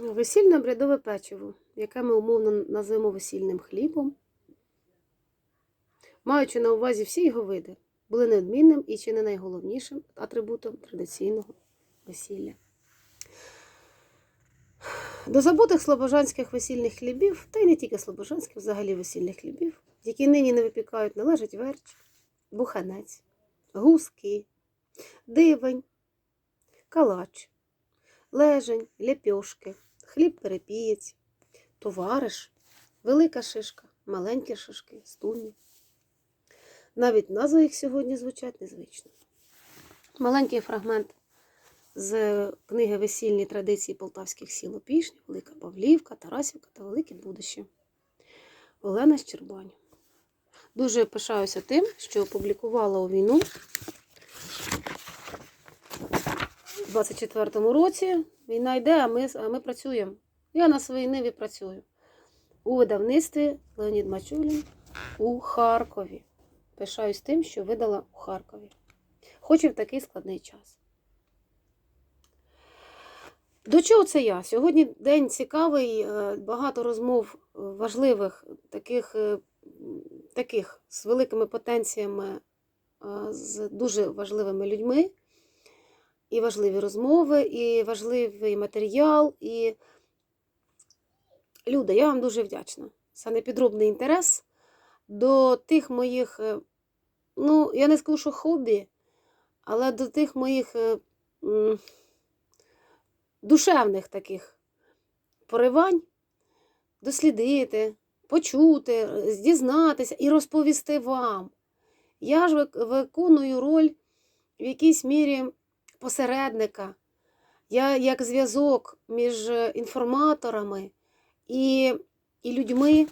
Весільне обрядове печиво, яке ми умовно називаємо весільним хлібом, маючи на увазі всі його види, були неодмінним і чи не найголовнішим атрибутом традиційного весілля. До забутих слобожанських весільних хлібів, та й не тільки слобожанських, взагалі весільних хлібів, які нині не випікають, належать верч, буханець, гуски, дивень, калач, лежень, лепьошки, хліб перепієць, товариш, велика шишка, маленькі шишки, стульні. Навіть назви їх сьогодні звучать незвично. Маленький фрагмент з книги Весільні традиції полтавських сіл Опішні, Велика Павлівка, Тарасівка та Велике Будище. Олена Щербань. Дуже пишаюся тим, що опублікувала у війну у 24-му році. Війна йде, а ми, а ми працюємо. Я на своїй ниві працюю. У видавництві Леонід Мачулін у Харкові. Пишаюсь тим, що видала у Харкові. Хоч і в такий складний час. До чого це я? Сьогодні день цікавий, е, багато розмов важливих, таких, е, таких з великими потенціями, е, з дуже важливими людьми. І важливі розмови, і важливий матеріал. І люди, я вам дуже вдячна за непідробний інтерес до тих моїх, е, ну, я не скажу, що хобі, але до тих моїх е, душевних таких поривань дослідити, почути, дізнатися і розповісти вам. Я ж виконую роль в якійсь мірі посередника. Я як зв'язок між інформаторами і, і людьми,